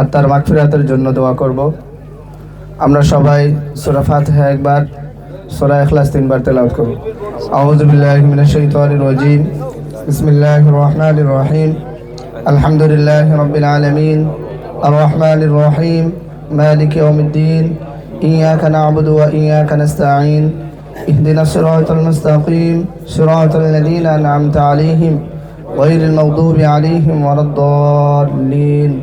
আত্মার মাগফিরাতের জন্য দোয়া করব আমরা সবাই সূরা ফাতিহা একবার সূরা ইখলাস তিনবার তেলাওয়াত করব আউযু বিল্লাহি মিনাশ শাইতানির রাজিম বিসমিল্লাহির রহমানির রহিম আলহামদুলিল্লাহি রাব্বিল আলামিন আর রহমানির রহিম মালিক ইয়াউমিদ্দিন إياك نعبد وإياك نستعين اهدنا الصراط المستقيم صراط الذين أنعمت عليهم غير المغضوب عليهم ولا الضالين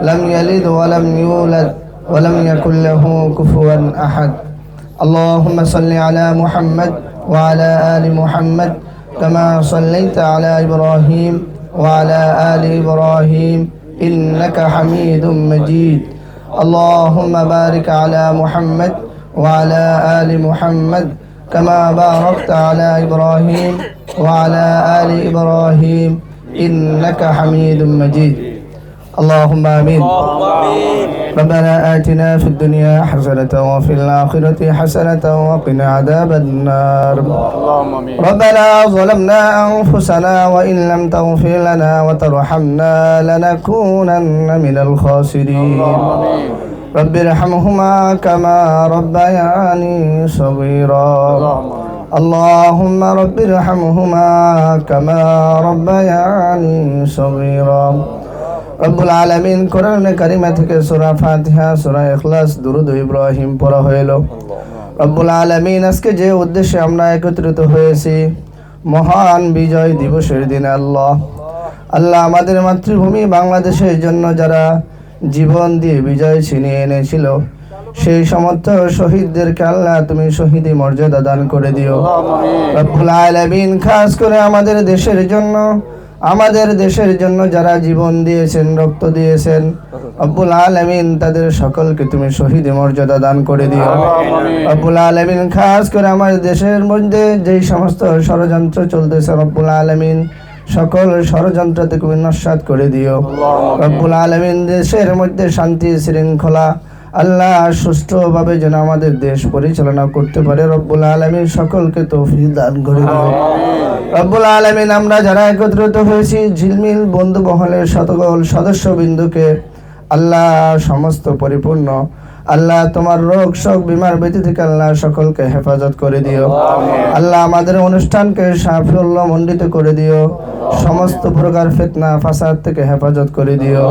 لم يلد ولم يولد ولم يكن له كفوا أحد. اللهم صل على محمد وعلى آل محمد كما صليت على إبراهيم وعلى آل إبراهيم إنك حميد مجيد. اللهم بارك على محمد وعلى آل محمد كما باركت على إبراهيم وعلى آل إبراهيم إنك حميد مجيد. اللهم آمين. ربنا آتنا في الدنيا حسنة وفي الآخرة حسنة وقنا عذاب النار. ربنا ظلمنا أنفسنا وإن لم تغفر لنا وترحمنا لنكونن من الخاسرين. رب ارحمهما كما ربياني صغيرا. اللهم رب ارحمهما كما ربياني صغيرا. রব্বুল আলামিন কোরআন কারিমা থেকে সূরা ফাতিহা সূরা ইখলাস দুরূদ ইব্রাহিম পড়া হইল। রব্বুল আলামিন আজকে যে উদ্দেশ্যে আমরা একত্রিত হয়েছি মহান বিজয় দিবসের দিনে আল্লাহ। আল্লাহ আমাদের মাতৃভূমি বাংলাদেশের জন্য যারা জীবন দিয়ে বিজয় ছিনিয়ে এনেছিল সেই সমস্ত শহীদদেরকে আল্লাহ তুমি শহীদি মর্যাদা দান করে দিও। রব্বুল আলামিন খাস করে আমাদের দেশের জন্য আমাদের দেশের জন্য যারা জীবন দিয়েছেন রক্ত দিয়েছেন আব্বুল আলমিন তাদের সকলকে তুমি শহীদ মর্যাদা দান করে দিও। আব্বুল আলমিন খাস করে আমার দেশের মধ্যে যেই সমস্ত ষড়যন্ত্র চলতেছে রব্বুল আলমিন সকল ষড়যন্ত্র থেকে নস্বাত করে দিও। রব্বুল আলমিন দেশের মধ্যে শান্তি শৃঙ্খলা আল্লাহ সুস্থভাবে যেন আমাদের দেশ পরিচালনা করতে পারে। রব্বুল আলমীর সকলকে তৌফিক দান করে রব্বুল আলমিন আমরা যারা একত্রিত হয়েছি ঝিলমিল বন্ধু মহলের সকল সদস্য বিন্দুকে আল্লাহ সমস্ত পরিপূর্ণ আল্লাহ তোমার রোগ শোক বিমার ব্যতি থেকে আল্লাহ সকলকে হেফাজত করে দিও। আল্লাহ আমাদের অনুষ্ঠানকে সাফল্য মণ্ডিত করে দিও। সমস্ত প্রকার ফিতনা ফাসাদ থেকে হেফাজত করে দিও।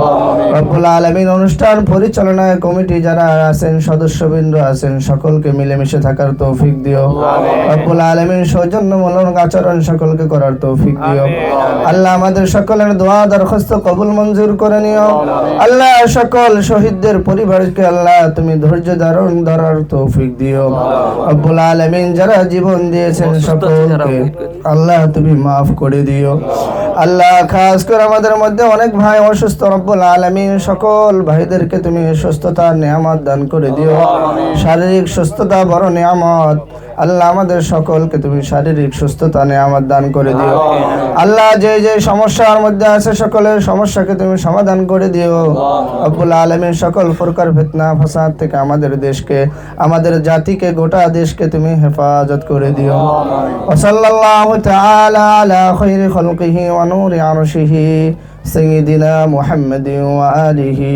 রব্বুল আলমিন অনুষ্ঠান পরিচালনায় কমিটি যারা আছেন সদস্যবৃন্দ আছেন সকলকে মিলেমিশে থাকার তৌফিক দিও। রব্বুল আলমিন সৌজন্যমূলক আচরণ সকলকে করার তৌফিক দিও। আল্লাহ আমাদের সকলের দোয়া দরখাস্ত কবুল মঞ্জুর করে নিও। আল্লাহ সকল শহীদদের পরিবারকে আল্লাহ তুমি ধৈর্য ধারণ ধরার তৌফিক দিও। রব্বুল আলমিন যারা জীবন দিয়েছেন সকলকে আল্লাহ তুমি মাফ করে দিও। আল্লাহ খাস করে আমাদের মধ্যে অনেক ভাই অসুস্থ রব্বুল আলমিন সকল ভাইদেরকে তুমি সুস্থতা নিয়ামত দান করে দিও। শারীরিক সুস্থতা বড় নিয়ামত। আল্লাহ আমাদের সকলকে তুমি শারীরিক সুস্থতা নিয়ে আমার দান করে দিও। আল্লাহ যে যে সমস্যার মধ্যে আছে সকলের সমস্যাকে তুমি সমাধান করে দিও। রব্বুল আলমিন সকল প্রকার ফিতনা ফাসাদ থেকে আমাদের দেশকে আমাদের জাতিকে গোটা দেশকে তুমি হেফাজত করে দিও। ওসাল্লাল্লাহু তাআলা আলা খালকিহি ওয়া নূরি আরশিহি সাইয়্যিদিনা মুহাম্মাদিন ওয়া আলিহি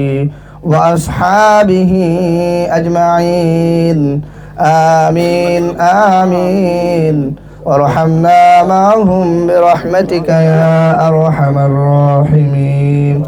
ওয়া আসহাবিহি আজমাইন। آمين آمين. وارحمنا معهم برحمتك يا أرحم الراحمين.